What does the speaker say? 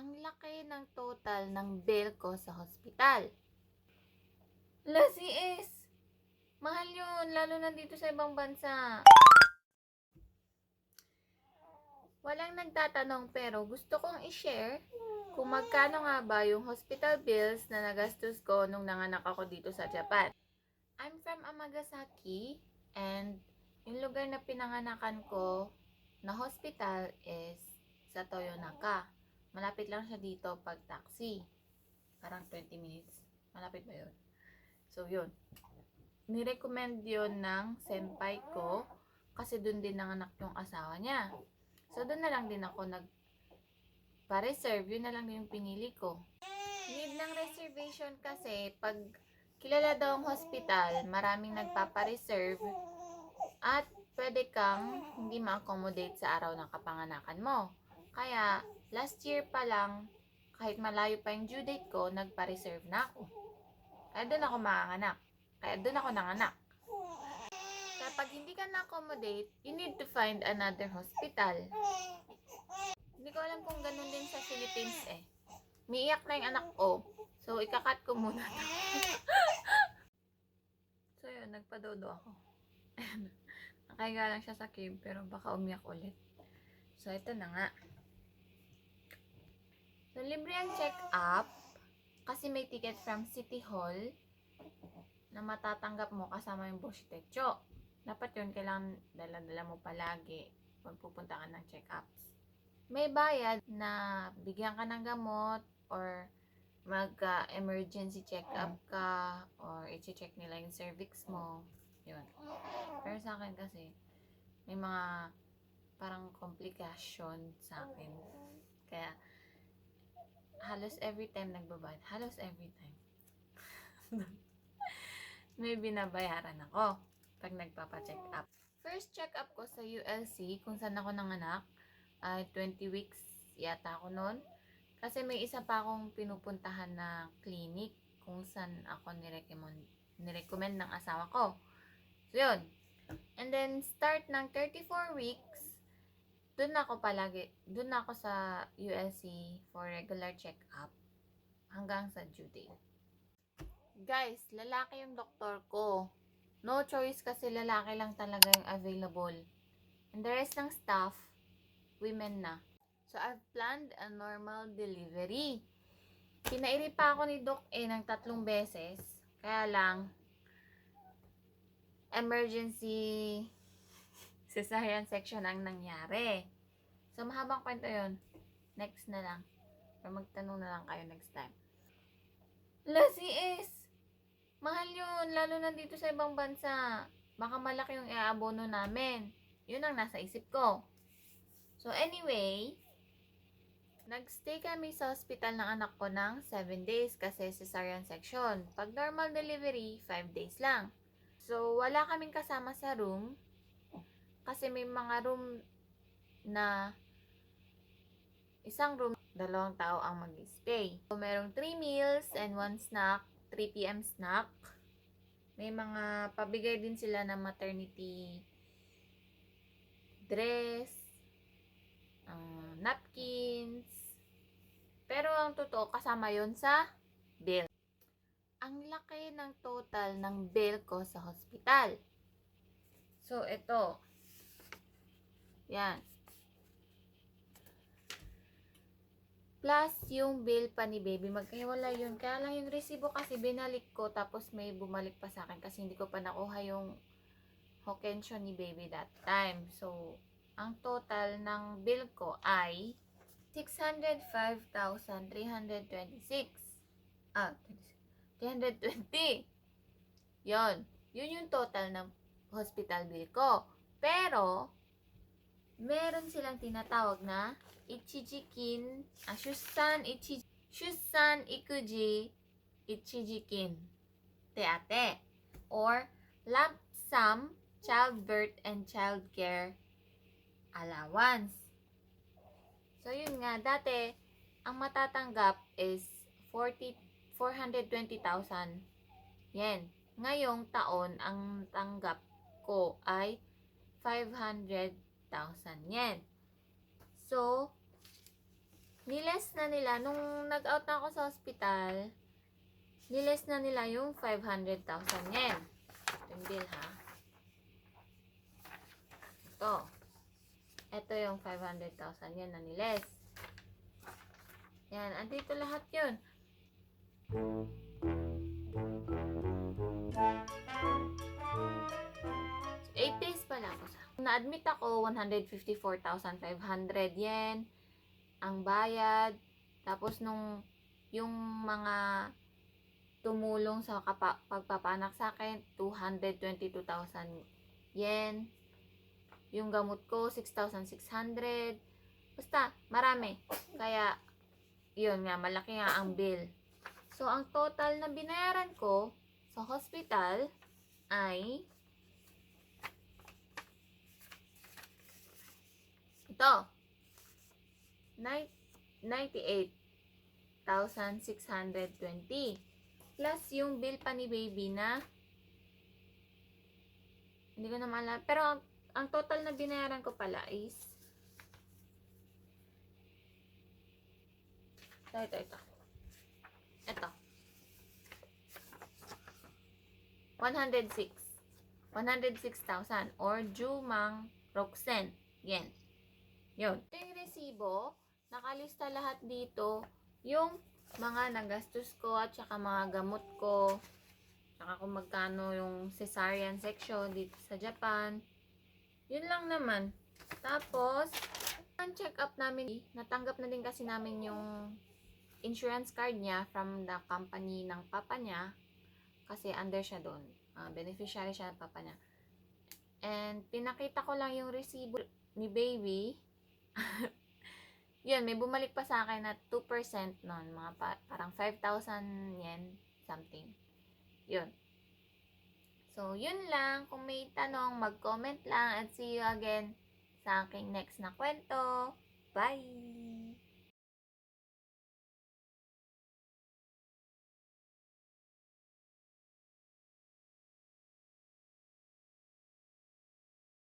ang laki ng total ng bill ko sa hospital. La, CS! Mahal yun, lalo na dito sa ibang bansa. Walang nagtatanong pero gusto kong i-share kung magkano nga ba yung hospital bills na nagastos ko nung nanganak ako dito sa Japan. I'm from Amagasaki and yung lugar na pinanganakan ko na hospital is sa Toyonaka. Malapit lang siya dito pag taxi. Parang 20 minutes. Malapit ba yun? So, yun. Nirecommend yun ng senpai ko kasi dun din nanganak yung asawa niya. So, dun na lang din ako nag pa-reserve. Yun na lang yung pinili ko. Need ng reservation kasi pag kilala daw ang hospital, maraming nagpapa-reserve at pwede kang hindi ma-accommodate sa araw ng kapanganakan mo. Kaya, last year pa lang, kahit malayo pa yung due date ko, nagpa-reserve na ako. Kaya doon ako makanganak. Kaya doon ako nanganak. Kaya pag hindi ka na-accommodate, you need to find another hospital. Hindi ko alam kung ganun din sa Philippines eh. Miiyak na yung anak ko. So, ikakat ko muna so, yun. Nagpadodo ako. Nakahiga lang siya sa cave, pero baka umiyak ulit. So, ito na nga. So, libre ang check-up kasi may ticket from City Hall na matatanggap mo kasama yung Boshitecho. Dapat yun, kailangan dala-dala mo palagi pag pupunta ka ng check-ups. May bayad na bigyan ka ng gamot or mag-emergency check-up ka or i-check nila yung cervix mo. Yun. Pero sa akin kasi, may mga parang complication sa akin. Kaya, halos every time nagbabayad. Halos every time. may binabayaran ako pag nagpapa-check up. First check up ko sa ULC, kung saan ako nanganak, ay 20 weeks yata ako noon. Kasi may isa pa akong pinupuntahan na clinic kung saan ako nirecommend, nirecommend ng asawa ko. So, yun. And then, start ng 34 weeks, doon ako palagi, doon ako sa ULC for regular check-up hanggang sa due date. Guys, lalaki yung doktor ko. No choice kasi lalaki lang talaga yung available. And the rest ng staff, women na. So, I've planned a normal delivery. Pinairi pa ako ni Doc A ng tatlong beses. Kaya lang, emergency cesarean section ang nangyari. So, mahabang kwento yun. Next na lang. Or magtanong na lang kayo next time. La, CS! Mahal yun, lalo na dito sa ibang bansa. Baka malaki yung iabono namin. Yun ang nasa isip ko. So, anyway, nagstay kami sa hospital ng anak ko ng 7 days kasi cesarean section. Pag normal delivery, 5 days lang. So, wala kaming kasama sa room kasi may mga room na isang room, dalawang tao ang mag-stay. So, merong 3 meals and 1 snack, 3 p.m. snack. May mga pabigay din sila ng maternity dress, ang napkins. Pero ang totoo, kasama yon sa bill. Ang laki ng total ng bill ko sa hospital. So, ito. Yan. Plus, yung bill pa ni baby, magkahiwala yun. Kaya lang yung resibo kasi binalik ko, tapos may bumalik pa sa akin kasi hindi ko pa nakuha yung hokensyo ni baby that time. So, ang total ng bill ko ay 605,326. Ah, 320. Yon. Yun yung total ng hospital bill ko. Pero, meron silang tinatawag na Ichijikin, ah, Shusan Ichi, Shusan Ikuji Ichijikin. Te ate. Or, lump sum childbirth and childcare allowance. So, yun nga, dati, ang matatanggap is 40, 420,000 yen. Ngayong taon, ang tanggap ko ay 500,000 yen. So, niles na nila, nung nag-out na ako sa hospital, niles na nila yung 500,000 yen. Yung bill, ha? Ito. Ito yung 500,000 yen na niles. Yan, andito lahat yun. Na-admit ako, 154,500 yen ang bayad. Tapos nung yung mga tumulong sa kapa- pagpapanak sa akin, 222,000 yen. Yung gamot ko, 6,600. Basta, marami. Kaya, yun nga, malaki nga ang bill. So, ang total na binayaran ko sa hospital ay ito. Nine- 98,620 plus yung bill pa ni baby na hindi ko na maalala. Pero ang, ang total na binayaran ko pala is ito, ito, ito. Ito. 106. 106,000 or Jumang Roxen. Yen. Yun. Yung resibo. Nakalista lahat dito. Yung mga nagastos ko at saka mga gamot ko. Saka kung magkano yung cesarean section dito sa Japan. Yun lang naman. Tapos, ang check up namin, natanggap na din kasi namin yung insurance card niya from the company ng papa niya. Kasi under siya doon. Ah, beneficiary siya ng papa niya. And pinakita ko lang yung resibo ni baby. Yun, may bumalik pa sa akin na 2% nun. Mga pa, parang 5,000 yen something. Yun. So, yun lang. Kung may tanong, mag-comment lang at see you again sa aking next na kwento. Bye!